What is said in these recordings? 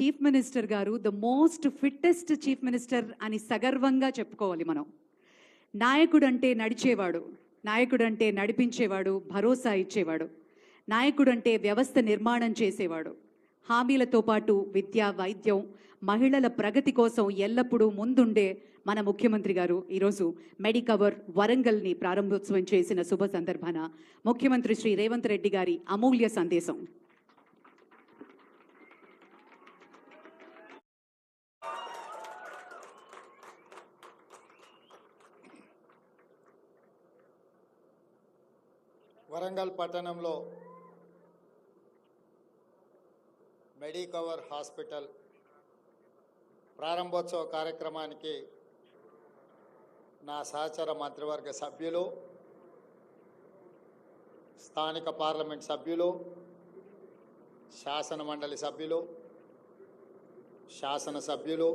Chief minister గారు the most fittest chief minister అని సగర్వంగా చెప్పుకోవాలి మనం. నాయకుడు అంటే నడిచేవాడు నాయకుడు అంటే నడిపించేవాడు భరోసా ఇచ్చేవాడు నాయకుడు అంటే వ్యవస్థ నిర్మాణం చేసేవాడు. హామీలతో పాటు విద్య వైద్యం మహిళల ప్రగతి కోసం ఎల్లప్పుడూ ముందుండే మన ముఖ్యమంత్రి గారు ఈరోజు మెడికవర్ వరంగల్ని ప్రారంభోత్సవం చేసిన శుభ సందర్భాన ముఖ్యమంత్రి శ్రీ రేవంత్ రెడ్డి గారి అమూల్య సందేశం. వరంగల్ పట్టణంలో మెడికవర్ హాస్పిటల్ ప్రారంభోత్సవ కార్యక్రమానికి నా సహచర మంత్రివర్గ సభ్యులు స్థానిక పార్లమెంట్ సభ్యులు శాసన మండలి సభ్యులు శాసన సభ్యులు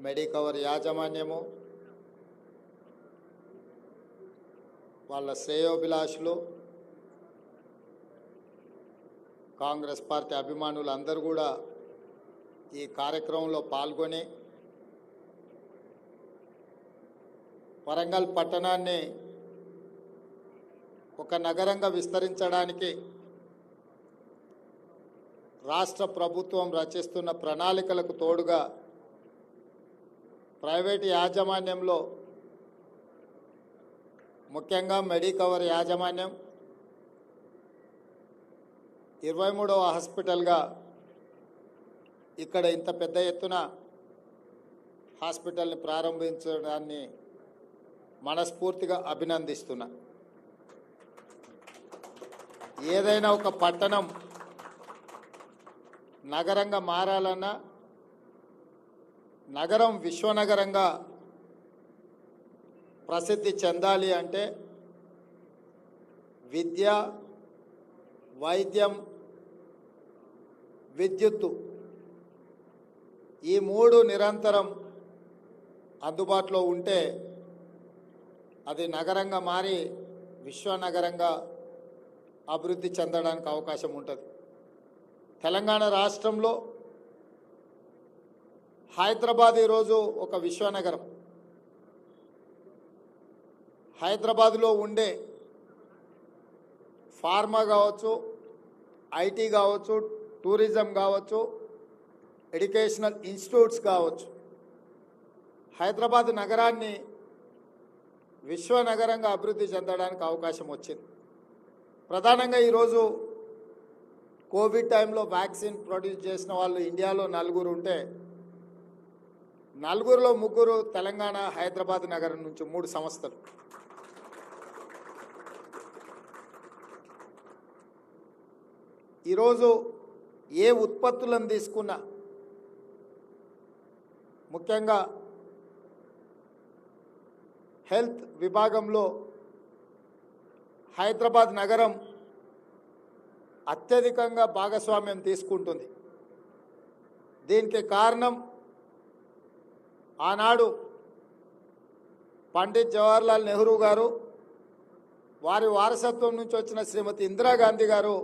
మెడికవర్ యాజమాన్యము వాళ్ళ శ్రేయోభిలాషులు కాంగ్రెస్ పార్టీ అభిమానులు అందరూ కూడా ఈ కార్యక్రమంలో పాల్గొని వరంగల్ పట్టణాన్ని ఒక నగరంగా విస్తరించడానికి రాష్ట్ర ప్రభుత్వం రచిస్తున్న ప్రణాళికలకు తోడుగా ప్రైవేటు యాజమాన్యంలో ముఖ్యంగా మెడికవర్ యాజమాన్యం ఇరవై మూడవ హాస్పిటల్గా ఇక్కడ ఇంత పెద్ద ఎత్తున హాస్పిటల్ని ప్రారంభించడాన్ని మనస్ఫూర్తిగా అభినందిస్తున్నా. ఏదైనా ఒక పట్టణం నగరంగా మారాలన్నా నగరం విశ్వనగరంగా ప్రసిద్ధి చెందాలి అంటే విద్య వైద్యం విద్యుత్తు. ఈ మూడు నిరంతరం అందుబాటులో ఉంటే అది నగరంగా మారి విశ్వనగరంగా అభివృద్ధి చెందడానికి అవకాశం ఉంటుంది. తెలంగాణ రాష్ట్రంలో హైదరాబాద్ ఈరోజు ఒక విశ్వనగరం. హైదరాబాద్లో ఉండే ఫార్మా కావచ్చు ఐటీ కావచ్చు టూరిజం కావచ్చు ఎడ్యుకేషనల్ ఇన్స్టిట్యూట్స్ కావచ్చు. హైదరాబాద్ నగరాన్ని విశ్వనగరంగా అభివృద్ధి చెందడానికి అవకాశం వచ్చింది. ప్రధానంగా ఈరోజు కోవిడ్ టైంలో వ్యాక్సిన్ ప్రొడ్యూస్ చేసిన వాళ్ళు ఇండియాలో నలుగురు ఉంటే నలుగురిలో ముగ్గురు తెలంగాణ హైదరాబాద్ నగరం నుంచి మూడు సంస్థలు. ఈరోజు ఏ ఉత్పత్తులను తీసుకున్నా ముఖ్యంగా హెల్త్ విభాగంలో హైదరాబాద్ నగరం అత్యధికంగా భాగస్వామ్యం తీసుకుంటుంది. దీనికి కారణం ఆనాడు పండిత్ జవహర్లాల్ నెహ్రూ గారు వారి వారసత్వం నుంచి వచ్చిన శ్రీమతి ఇందిరాగాంధీ గారు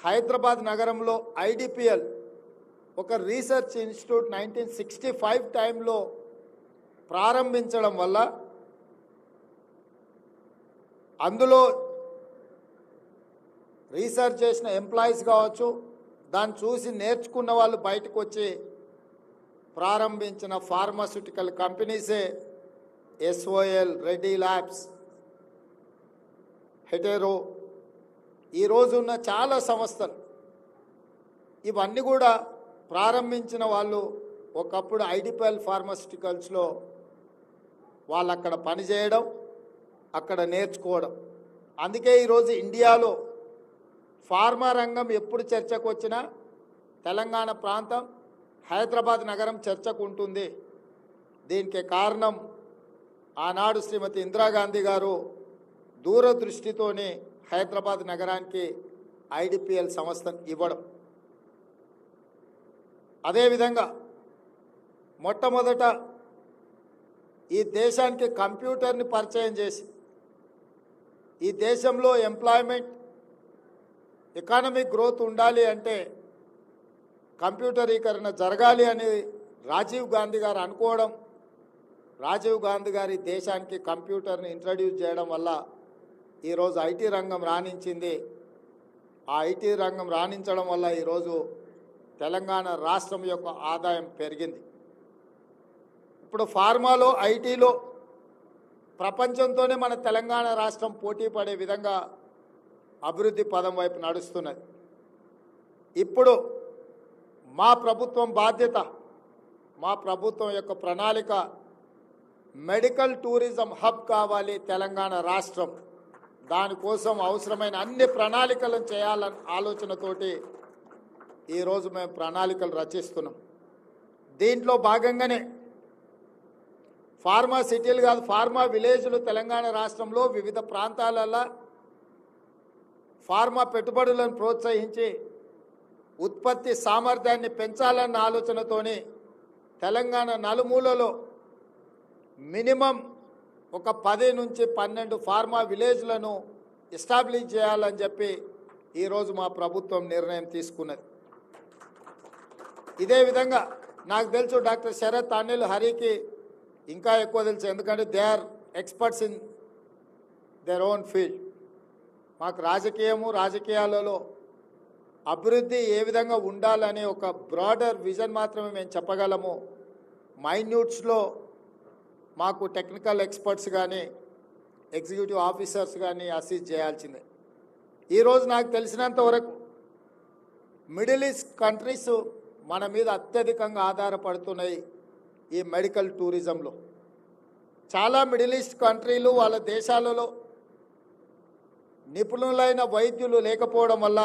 హైదరాబాద్ నగరంలో ఐడిపిఎల్ ఒక research institute nineteen sixty five టైంలో ప్రారంభించడం వల్ల అందులో రీసెర్చ్ చేసిన ఎంప్లాయీస్ కావచ్చు దాన్ని చూసి నేర్చుకున్న వాళ్ళు బయటకు వచ్చి ప్రారంభించిన ఫార్మాస్యూటికల్ కంపెనీసే ఎస్ఓఎల్ రెడ్డి ల్యాబ్స్ హెటెరో ఈరోజు ఉన్న చాలా సంస్థలు ఇవన్నీ కూడా ప్రారంభించిన వాళ్ళు ఒకప్పుడు ఐడిపిఎల్ ఫార్మాస్యూటికల్స్లో వాళ్ళు అక్కడ పనిచేయడం అక్కడ నేర్చుకోవడం. అందుకే ఈరోజు ఇండియాలో ఫార్మా రంగం ఎప్పుడు చర్చకు వచ్చినా తెలంగాణ ప్రాంతం హైదరాబాద్ నగరం చర్చకు ఉంటుంది. దీనికి కారణం ఆనాడు శ్రీమతి ఇందిరాగాంధీ గారు దూరదృష్టితోనే హైదరాబాద్ నగరానికి ఐడిపిఎల్ సంస్థను ఇవ్వడం. అదేవిధంగా మొట్టమొదట ఈ దేశానికి కంప్యూటర్ని పరిచయం చేసి ఈ దేశంలో ఎంప్లాయ్మెంట్ ఎకానమిక్ గ్రోత్ ఉండాలి అంటే కంప్యూటరీకరణ జరగాలి అని రాజీవ్ గాంధీ గారు అనుకోవడం రాజీవ్ గాంధీ గారి దేశానికి కంప్యూటర్ని ఇంట్రడ్యూస్ చేయడం వల్ల ఈరోజు ఐటీ రంగం రాణించింది. ఆ ఐటీ రంగం రాణించడం వల్ల ఈరోజు తెలంగాణ రాష్ట్రం యొక్క ఆదాయం పెరిగింది. ఇప్పుడు ఫార్మాలో ఐటీలో ప్రపంచంతోనే మన తెలంగాణ రాష్ట్రం పోటీ పడే విధంగా అభివృద్ధి పదం వైపు నడుస్తున్నది. ఇప్పుడు మా ప్రభుత్వం బాధ్యత మా ప్రభుత్వం యొక్క ప్రణాళిక మెడికల్ టూరిజం హబ్ కావాలి తెలంగాణ రాష్ట్రం. దానికోసం అవసరమైన అన్ని ప్రణాళికలను చేయాలని ఆలోచనతోటి ఈరోజు మేము ప్రణాళికలు రచిస్తున్నాం. దీంట్లో భాగంగానే ఫార్మా సిటీలు కాదు ఫార్మా విలేజ్లు తెలంగాణ రాష్ట్రంలో వివిధ ప్రాంతాలలో ఫార్మా పెట్టుబడులను ప్రోత్సహించి ఉత్పత్తి సామర్థ్యాన్ని పెంచాలన్న ఆలోచనతోని తెలంగాణ నలుమూలలో మినిమం ఒక పది నుంచి పన్నెండు ఫార్మా విలేజ్లను ఎస్టాబ్లిష్ చేయాలని చెప్పి ఈరోజు మా ప్రభుత్వం నిర్ణయం తీసుకున్నది. ఇదే విధంగా నాకు తెలుసు డాక్టర్ శరత్ అనిల్ హరికి ఇంకా ఎక్కువ తెలుసు ఎందుకంటే they are experts in their own field. మాకు రాజకీయము రాజకీయాలలో అభివృద్ధి ఏ విధంగా ఉండాలనే ఒక బ్రాడర్ విజన్ మాత్రమే మేము చెప్పగలము. మైన్యూట్స్లో మాకు టెక్నికల్ ఎక్స్పర్ట్స్ కానీ ఎగ్జిక్యూటివ్ ఆఫీసర్స్ కానీ అసిస్ట్ చేయాల్సిందే. ఈరోజు నాకు తెలిసినంత వరకు మిడిల్ ఈస్ట్ కంట్రీస్ మన మీద అత్యధికంగా ఆధారపడుతున్నాయి ఈ మెడికల్ టూరిజంలో చాలా మిడిల్ ఈస్ట్ కంట్రీలు వాళ్ళ దేశాలలో నిపుణులైన వైద్యులు లేకపోవడం వల్ల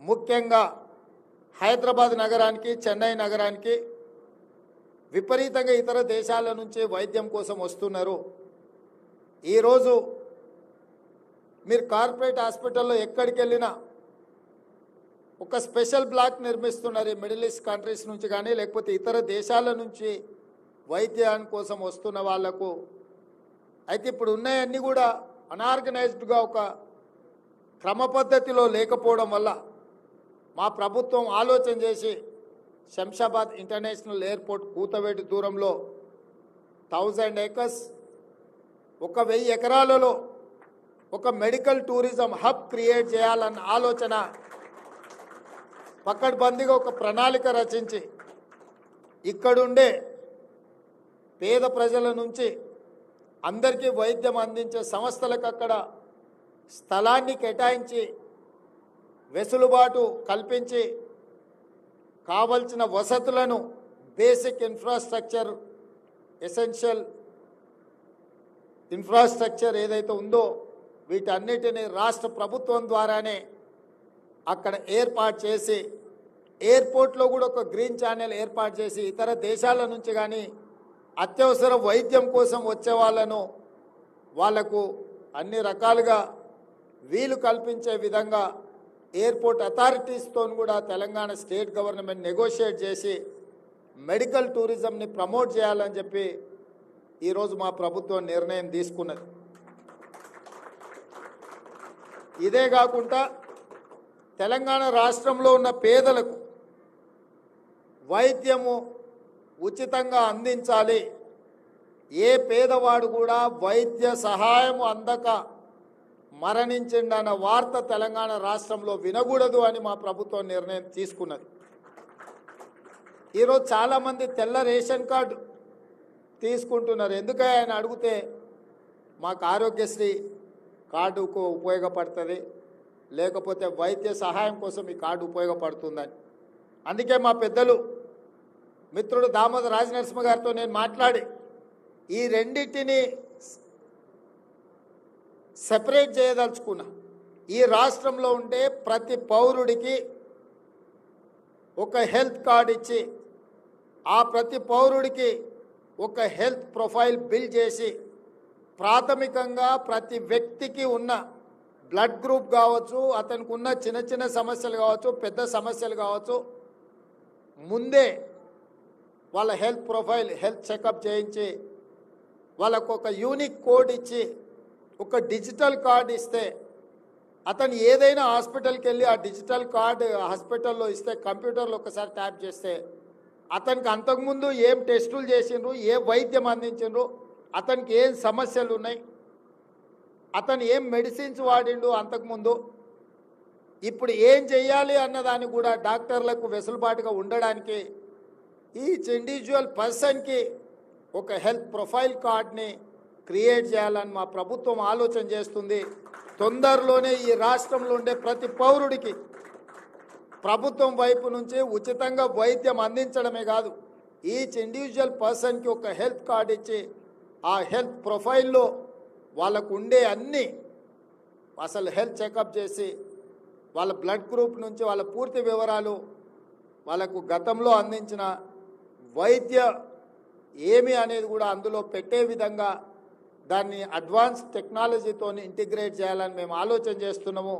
ముఖ్యంగా హైదరాబాద్ నగరానికి చెన్నై నగరానికి విపరీతంగా ఇతర దేశాల నుంచే వైద్యం కోసం వస్తున్నారు. ఈరోజు మీరు కార్పొరేట్ హాస్పిటల్లో ఎక్కడికి వెళ్ళినా ఒక స్పెషల్ బ్లాక్ నిర్మిస్తున్నారు ఈ మిడిల్ ఈస్ట్ కంట్రీస్ నుంచి కానీ లేకపోతే ఇతర దేశాల నుంచి వైద్యాని కోసం వస్తున్న వాళ్ళకు. అయితే ఇప్పుడు ఉన్నాయన్నీ కూడా అనార్గనైజ్డ్గా ఒక క్రమ పద్ధతిలో లేకపోవడం వల్ల మా ప్రభుత్వం ఆలోచన చేసి శంషాబాద్ ఇంటర్నేషనల్ ఎయిర్పోర్ట్ కూతవేటి దూరంలో థౌజండ్ ఏకర్స్ ఒక వెయ్యి ఎకరాలలో ఒక మెడికల్ టూరిజం హబ్ క్రియేట్ చేయాలన్న ఆలోచన పక్కడ్బందీగా ఒక ప్రణాళిక రచించి ఇక్కడుండే పేద ప్రజల నుంచి అందరికీ వైద్యం అందించే సంస్థలకు అక్కడ స్థలాన్ని కేటాయించి వెసులుబాటు కల్పించి కావలసిన వసతులను బేసిక్ ఇన్ఫ్రాస్ట్రక్చర్ ఎసెన్షియల్ ఇన్ఫ్రాస్ట్రక్చర్ ఏదైతే ఉందో వీటన్నిటిని రాష్ట్ర ప్రభుత్వం ద్వారానే అక్కడ ఏర్పాటు చేసి ఎయిర్పోర్ట్లో కూడా ఒక గ్రీన్ ఛానల్ ఏర్పాటు చేసి ఇతర దేశాల నుంచి కానీ అత్యవసర వైద్యం కోసం వచ్చే వాళ్ళను వాళ్ళకు అన్ని రకాలుగా వీలు కల్పించే విధంగా ఎయిర్పోర్ట్ అథారిటీస్తో కూడా తెలంగాణ స్టేట్ గవర్నమెంట్ నెగోషియేట్ చేసి మెడికల్ టూరిజంని ప్రమోట్ చేయాలని చెప్పి ఈరోజు మా ప్రభుత్వం నిర్ణయం తీసుకున్నది. ఇదే కాకుండా తెలంగాణ రాష్ట్రంలో ఉన్న పేదలకు వైద్యము ఉచితంగా అందించాలి. ఏ పేదవాడు కూడా వైద్య సహాయము అందక మరణించిండన్న వార్త తెలంగాణ రాష్ట్రంలో వినకూడదు అని మా ప్రభుత్వం నిర్ణయం తీసుకున్నది. ఈరోజు చాలామంది తెల్ల రేషన్ కార్డు తీసుకుంటున్నారు. ఎందుకు ఆయన అడిగితే మాకు ఆరోగ్యశ్రీ కార్డుకు ఉపయోగపడుతుంది లేకపోతే వైద్య సహాయం కోసం ఈ కార్డు ఉపయోగపడుతుందని. అందుకే మా పెద్దలు మిత్రుడు దామోదర్ రాజనరసింహ గారితో నేను మాట్లాడి ఈ రెండింటిని సెపరేట్ చేయదలుచుకున్నా. ఈ రాష్ట్రంలో ఉండే ప్రతి పౌరుడికి ఒక హెల్త్ కార్డ్ ఇచ్చి ఆ ప్రతి పౌరుడికి ఒక హెల్త్ ప్రొఫైల్ బిల్డ్ చేసి ప్రాథమికంగా ప్రతి వ్యక్తికి ఉన్న బ్లడ్ గ్రూప్ కావచ్చు అతనికి ఉన్న చిన్న చిన్న సమస్యలు కావచ్చు పెద్ద సమస్యలు కావచ్చు ముందే వాళ్ళ హెల్త్ ప్రొఫైల్ హెల్త్ చెకప్ చేయించి వాళ్ళకు ఒక యూనిక్ కోడ్ ఇచ్చి ఒక డిజిటల్ కార్డ్ ఇస్తే అతను ఏదైనా హాస్పిటల్కి వెళ్ళి ఆ డిజిటల్ కార్డు హాస్పిటల్లో ఇస్తే కంప్యూటర్లో ఒకసారి ట్యాప్ చేస్తే అతనికి అంతకుముందు ఏం టెస్టులు చేసిండ్రు ఏ వైద్యం అందించిండ్రు అతనికి ఏం సమస్యలు ఉన్నాయి అతను ఏం మెడిసిన్స్ వాడిండు అంతకుముందు ఇప్పుడు ఏం చేయాలి అన్నదాన్ని కూడా డాక్టర్లకు వెసులుబాటుగా ఉండడానికి ఈచ్ ఇండివిజువల్ పర్సన్కి ఒక హెల్త్ ప్రొఫైల్ కార్డ్ని క్రియేట్ చేయాలని మా ప్రభుత్వం ఆలోచన చేస్తుంది. తొందరలోనే ఈ రాష్ట్రంలో ఉండే ప్రతి పౌరుడికి ప్రభుత్వం వైపు నుంచి ఉచితంగా వైద్యం అందించడమే కాదు ఈచ్ ఇండివిజువల్ పర్సన్కి ఒక హెల్త్ కార్డ్ ఇచ్చి ఆ హెల్త్ ప్రొఫైల్లో వాళ్ళకు ఉండే అన్ని అసలు హెల్త్ చెకప్ చేసి వాళ్ళ బ్లడ్ గ్రూప్ నుంచి వాళ్ళ పూర్తి వివరాలు వాళ్ళకు గతంలో అందించిన వైద్య ఏమి అనేది కూడా అందులో పెట్టే విధంగా దాన్ని అడ్వాన్స్ టెక్నాలజీతో ఇంటిగ్రేట్ చేయాలని మేము ఆలోచన చేస్తున్నాము.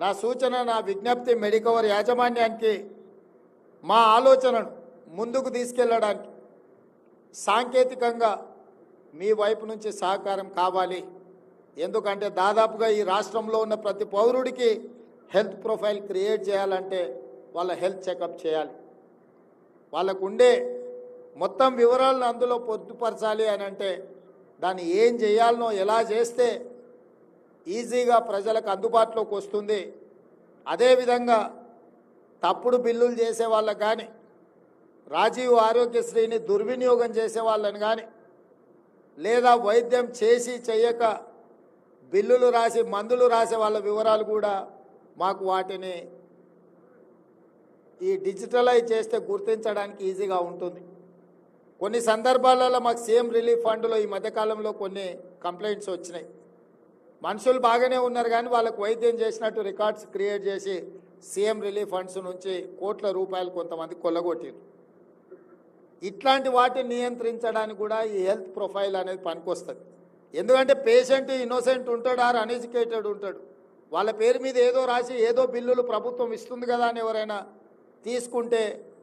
నా సూచన నా విజ్ఞప్తి మెడికవర్ యాజమాన్యానికి మా ఆలోచనను ముందుకు తీసుకెళ్ళడానికి సాంకేతికంగా మీ వైపు నుంచి సహకారం కావాలి. ఎందుకంటే దాదాపుగా ఈ రాష్ట్రంలో ఉన్న ప్రతి పౌరుడికి హెల్త్ ప్రొఫైల్ క్రియేట్ చేయాలంటే వాళ్ళ హెల్త్ చెకప్ చేయాలి. వాళ్ళకు ఉండే మొత్తం వివరాలను అందులో పొద్దుపరచాలి అని అంటే దాన్ని ఏం చేయాలనో ఎలా చేస్తే ఈజీగా ప్రజలకు అందుబాటులోకి వస్తుంది. అదేవిధంగా తప్పుడు బిల్లులు చేసే వాళ్ళకు కానీ రాజీవ్ ఆరోగ్యశ్రీని దుర్వినియోగం చేసే వాళ్ళని కానీ లేదా వైద్యం చేసి చేయక బిల్లులు రాసి మందులు రాసే వాళ్ళ వివరాలు కూడా మాకు వాటిని ఈ డిజిటలైజ్ చేస్తే గుర్తించడానికి ఈజీగా ఉంటుంది. కొన్ని సందర్భాలలో మాకు సీఎం రిలీఫ్ ఫండ్లో ఈ మధ్యకాలంలో కొన్ని కంప్లైంట్స్ వచ్చినాయి. మనుషులు బాగానే ఉన్నారు కానీ వాళ్ళకు వైద్యం చేసినట్టు రికార్డ్స్ క్రియేట్ చేసి సీఎం రిలీఫ్ ఫండ్స్ నుంచి కోట్ల రూపాయలు కొంతమంది కొల్లగొట్టారు ఇట్లాంటి వాటిని నియంత్రించడానికి కూడా ఈ హెల్త్ ప్రొఫైల్ అనేది పనికొస్తుంది. ఎందుకంటే పేషెంట్ ఇన్నోసెంట్ ఉంటాడు ఆర్ అన్ఎడ్యుకేటెడ్ ఉంటాడు. వాళ్ళ పేరు మీద ఏదో రాసి ఏదో బిల్లులు ప్రభుత్వం ఇస్తుంది కదా అని ఎవరైనా తీసుకుంటే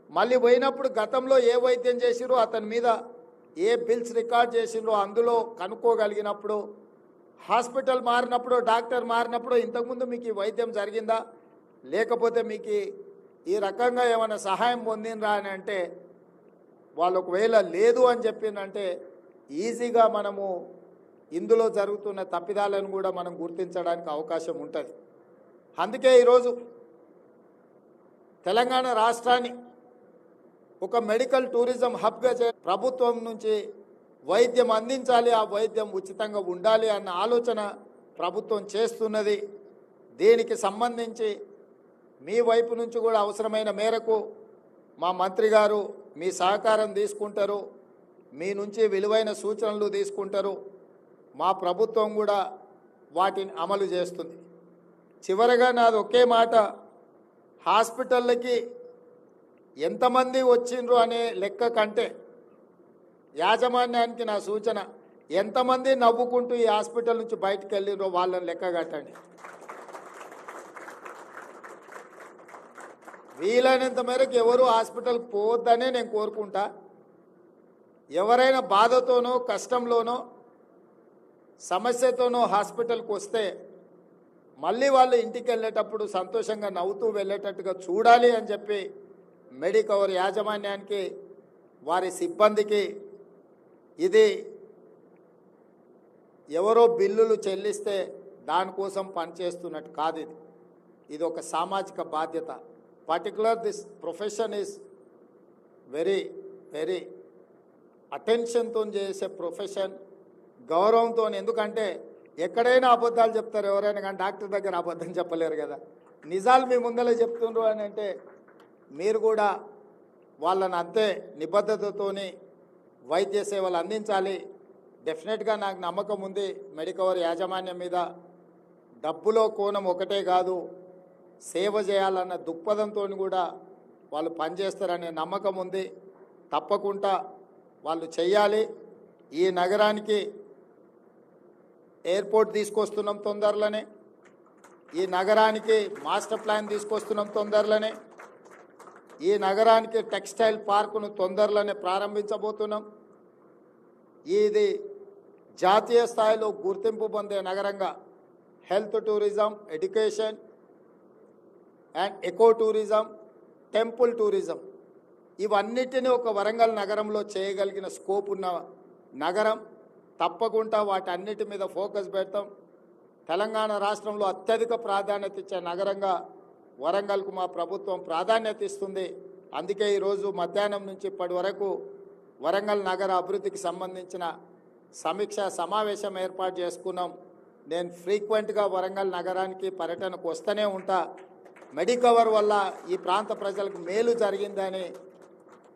మళ్ళీ పోయినప్పుడు గతంలో ఏ వైద్యం చేసిరో అతని మీద ఏ బిల్స్ రికార్డ్ చేసిండ్రో అందులో కనుక్కోగలిగినప్పుడు హాస్పిటల్ మారినప్పుడు డాక్టర్ మారినప్పుడు ఇంతకుముందు మీకు ఈ వైద్యం జరిగిందా? లేకపోతే మీకు ఈ- రకంగా ఏమైనా సహాయం పొందినరా అని అంటే వాళ్ళు ఒకవేళ లేదు అని చెప్పిందంటే ఈజీగా మనము ఇందులో జరుగుతున్న తప్పిదాలను కూడా మనం గుర్తించడానికి అవకాశం ఉంటుంది. అందుకే ఈరోజు తెలంగాణ రాష్ట్రాన్ని ఒక మెడికల్ టూరిజం హబ్గా చే ప్రభుత్వం నుంచి వైద్యం అందించాలి ఆ వైద్యం ఉచితంగా ఉండాలి అన్న ఆలోచన ప్రభుత్వం చేస్తున్నది. దీనికి సంబంధించి మీ వైపు నుంచి కూడా అవసరమైన మేరకు మా మంత్రి గారు మీ సహకారం తీసుకుంటారు మీ నుంచి విలువైన సూచనలు తీసుకుంటారు. మా ప్రభుత్వం కూడా వాటిని అమలు చేస్తుంది. చివరగా నాది ఒకే మాట హాస్పిటళ్ళకి ఎంతమంది వచ్చిండ్రు అనే లెక్క కంటే యాజమాన్యానికి నా సూచన ఎంతమంది నవ్వుకుంటూ ఈ హాస్పిటల్ నుంచి బయటకు వెళ్ళిండ్రో వాళ్ళని లెక్క కట్టండి. వీలైనంత మేరకు ఎవరు హాస్పిటల్కి పోవద్దనే నేను కోరుకుంటా. ఎవరైనా బాధతోనో కష్టంలోనో సమస్యతోనో హాస్పిటల్కి వస్తే మళ్ళీ వాళ్ళు ఇంటికి వెళ్ళేటప్పుడు సంతోషంగా నవ్వుతూ వెళ్ళేటట్టుగా చూడాలి అని చెప్పి మెడికవర్ యాజమాన్యానికి వారి సిబ్బందికి ఇది ఎవరో బిల్లులు చెల్లిస్తే దానికోసం పనిచేస్తున్నట్టు కాదు ఇది. ఇది ఒక సామాజిక బాధ్యత. Particular this profession is very very అటెన్షన్తో చేసే ప్రొఫెషన్ గౌరవంతో ఎందుకంటే ఎక్కడైనా అబద్ధాలు చెప్తారు ఎవరైనా కానీ డాక్టర్ దగ్గర అబద్ధం చెప్పలేరు కదా. నిజాలు మీ ముందలే చెప్తుండ్రు అని అంటే మీరు కూడా వాళ్ళని అంతే నిబద్ధతతోని వైద్య సేవలు అందించాలి. డెఫినెట్గా నాకు నమ్మకం ఉంది మెడికవర్ యాజమాన్యం మీద. డబ్బులో కోణం ఒకటే కాదు సేవ చేయాలన్న దృక్పథంతో కూడా వాళ్ళు పనిచేస్తారనే నమ్మకం ఉంది. తప్పకుండా వాళ్ళు చెయ్యాలి. ఈ నగరానికి ఎయిర్పోర్ట్ తీసుకొస్తున్నాం తొందరలోనే. ఈ నగరానికి మాస్టర్ ప్లాన్ తీసుకొస్తున్నాం తొందరలోనే. ఈ నగరానికి టెక్స్టైల్ పార్కును తొందరలోనే ప్రారంభించబోతున్నాం. ఇది జాతీయ స్థాయిలో గుర్తింపు పొందే నగరంగా health tourism education and eco tourism temple tourism ఇవన్నిటిని ఒక వరంగల్ నగరంలో చేయగలిగిన స్కోప్ ఉన్న నగరం. తప్పకుండా వాటన్నిటి మీద ఫోకస్ పెడతాం. తెలంగాణ రాష్ట్రంలో అత్యధిక ప్రాధాన్యత ఇచ్చే నగరంగా వరంగల్కు మా ప్రభుత్వం ప్రాధాన్యత ఇస్తుంది. అందుకే ఈరోజు మధ్యాహ్నం నుంచి ఇప్పటి వరకు వరంగల్ నగర అభివృద్ధికి సంబంధించిన సమీక్ష సమావేశం ఏర్పాటు చేసుకున్నాం. నేను ఫ్రీక్వెంట్గా వరంగల్ నగరానికి పర్యటనకు వస్తూనే ఉంటా. మెడికవర్ వల్ల ఈ ప్రాంత ప్రజలకు మేలు జరిగిందని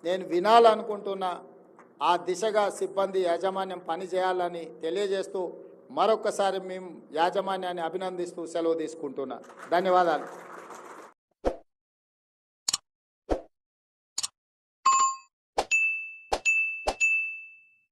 నేను వినాలనుకుంటున్నా. ఆ దిశగా సిబ్బంది యాజమాన్యం పనిచేయాలని తెలియజేస్తూ మరొకసారి మేము యాజమాన్యాన్ని అభినందిస్తూ సెలవు తీసుకుంటున్నా. ధన్యవాదాలు.